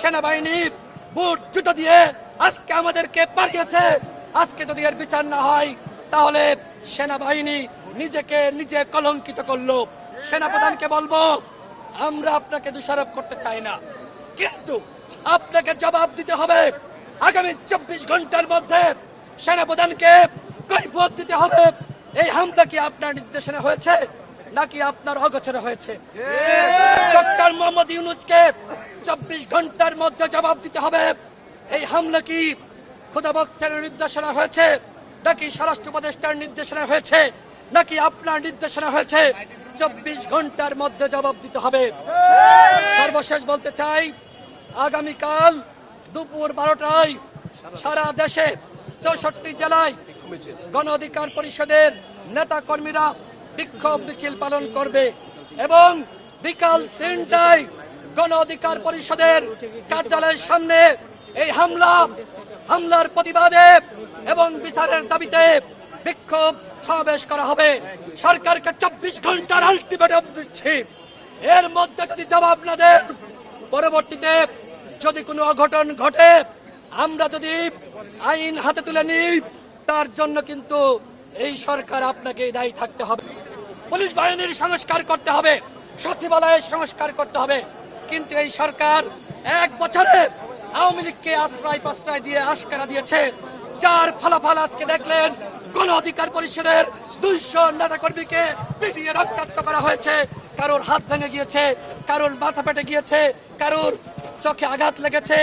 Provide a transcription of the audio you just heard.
সেনাবাহিনী বুট জুতো দিয়ে আজকে আমাদেরকে পাঠিয়েছে। আজকে যদি এর বিচার না হয়, তাহলে সেনাবাহিনী নিজেকে নিজে কলঙ্কিত করল। সেনাপ্রধানকে বলব, আমরা আপনাকে দোষারোপ করতে চাই না। কিন্তু আপনাকে জবাব দিতে হবে। আগামী চব্বিশ ঘণ্টার মধ্যে সেনাপ্রধানকে কৈফত দিতে হবে। এই হামলা কি আপনার নির্দেশনা হয়েছে? নাকি আপনার অগোচরে হয়েছে? ডক্টর মোহাম্মদ ইউনুসকে চব্বিশ ঘণ্টার মধ্যে জবাব দিতে হবে। এই হামলা কি খুদাবক্তের নির্দেশনা হয়েছে নাকি স্বরাষ্ট্র উপদেষ্টার নির্দেশনা হয়েছে নাকি আপনার নির্দেশনা হয়েছে? চব্বিশ ঘণ্টার মধ্যে জবাব দিতে হবে। সর্বশেষ বলতে চাই আগামীকাল দুপুর বারোটায় সারা দেশে চৌষট্টি জেলায় গণ অধিকার পরিষদের নেতা কর্মীরা বিক্ষোভ মিছিল পালন করবে এবং বিকাল তিনটায় গণ অধিকার পরিষদের কার্যালয়ের সামনে এই হামলা, হামলার প্রতিবাদে এবং বিচারের দাবিতে বিক্ষোভ সমাবেশ করা হবে। সরকারকে চব্বিশ ঘণ্টার আলটিমেটাম দিচ্ছি। এর মধ্যে যদি জবাব না দেন পরবর্তীতে যদি কোনো অঘটন ঘটে, আমরা যদি আইন হাতে তুলে নিই, তার জন্য কিন্তু এই সরকার আপনাকে দায়ী থাকতে হবে। পুলিশ বাহিনীর সংস্কার করতে হবে, সচিবালয়ের সংস্কার করতে হবে। কিন্তু এই সরকার এক বছরে আওয়ামী লীগকে আশ্রয় প্রশ্রয় দিয়ে আশকারা দিয়েছে, যার ফলাফল আজকে দেখলেন গণ অধিকার পরিষদের দুইশো নেতা কর্মীকে পিটিয়ে রক্তাক্ত করা হয়েছে। কারোর হাত ভেঙে গিয়েছে, কারোর মাথা পেটে গিয়েছে, কারোর চোখে আঘাত লেগেছে।